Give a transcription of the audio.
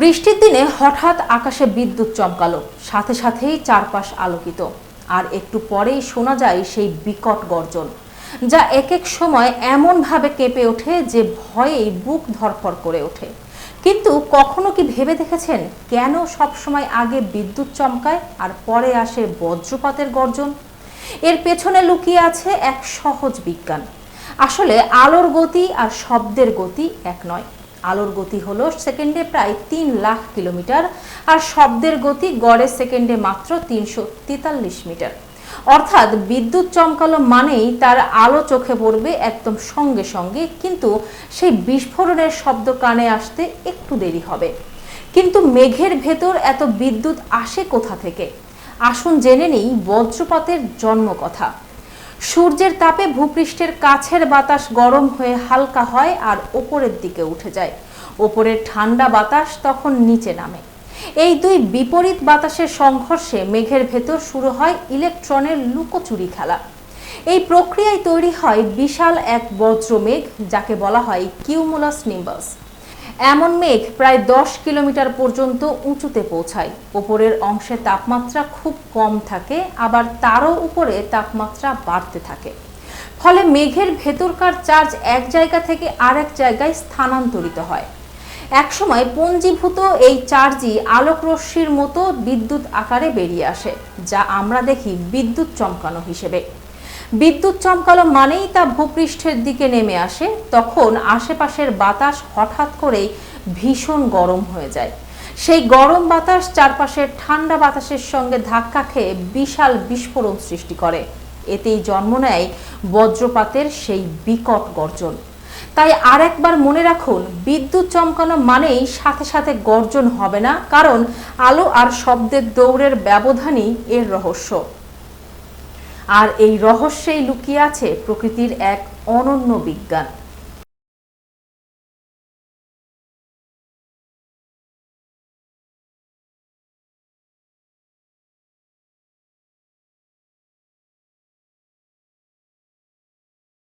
বৃষ্টির দিনে হঠাৎ আকাশে বিদ্যুৎ চমকালো, সাথে সাথেই চারপাশ আলোকিত। আর একটু পরেই শোনা যায় সেই বিকট গর্জন, যা এক এক সময় এমনভাবে কেঁপে ওঠে যে ভয়েই বুক ধরফর করে ওঠে। কিন্তু কখনো কি ভেবে দেখেছেন কেন সবসময় আগে বিদ্যুৎ চমকায় আর পরে আসে বজ্রপাতের গর্জন? এর পেছনে লুকিয়ে আছে এক সহজ বিজ্ঞান। আসলে আলোর গতি আর শব্দের গতি এক নয়। আলোর গতি হলো সেকেন্ডে প্রায় তিন লাখ কিলোমিটার আর শব্দের গতি গড়ে সেকেন্ডে মাত্র তিনশো তেতাল্লিশ মিটার। অর্থাৎ বিদ্যুৎ চমকালো মানেই তার আলো চোখে পড়বে একদম সঙ্গে সঙ্গে, কিন্তু সেই বিস্ফোরণের শব্দ কানে আসতে একটু দেরি হবে। কিন্তু মেঘের ভেতর এত বিদ্যুৎ আসে কোথা থেকে? আসুন জেনে নেই বজ্রপাতের জন্ম কথা। সূর্যের তাপে ভূপৃষ্ঠের কাছের বাতাস গরম হয়ে হালকা হয় আর ওপরের দিকে উঠে যায়। ওপরের ঠান্ডা বাতাস তখন নিচে নামে। এই দুই বিপরীত বাতাসের সংঘর্ষে মেঘের ভেতর শুরু হয় ইলেকট্রনের লুকোচুরি খেলা। এই প্রক্রিয়ায় তৈরি হয় বিশাল এক বজ্রমেঘ, যাকে বলা হয় কিউমুলাস নিম্বাস। এমন মেঘ প্রায় দশ কিলোমিটার পর্যন্ত উঁচুতে পৌঁছায়। ওপরের অংশে তাপমাত্রা খুব কম থাকে, আবার তারও উপরে তাপমাত্রা বাড়তে থাকে। ফলে মেঘের ভেতরকার চার্জ এক জায়গা থেকে আরেক জায়গায় স্থানান্তরিত হয়। একসময় পঞ্জীভূত এই চার্জই আলোক রশ্মির মতো বিদ্যুৎ আকারে বেরিয়ে আসে, যা আমরা দেখি বিদ্যুৎ চমকানো হিসেবে। বিদ্যুৎ চমকালো মানেই তা ভূপৃষ্ঠের দিকে নেমে আসে। তখন আশেপাশের বাতাস হঠাৎ করেই ভীষণ গরম হয়ে যায়। সেই গরম বাতাস চারপাশের ঠান্ডা বাতাসের সঙ্গে ধাক্কা খেয়ে বিশাল বিস্ফোরণ সৃষ্টি করে। এতেই জন্ম নেয় বজ্রপাতের সেই বিকট গর্জন। তাই আরেকবার মনে রাখুন, বিদ্যুৎ চমকানো মানেই সাথে সাথে গর্জন হবে না, কারণ আলো আর শব্দের দৌড়ের ব্যবধানই এর রহস্য। আর এই রহস্যেই লুকিয়ে আছে প্রকৃতির এক অনন্য বিজ্ঞান।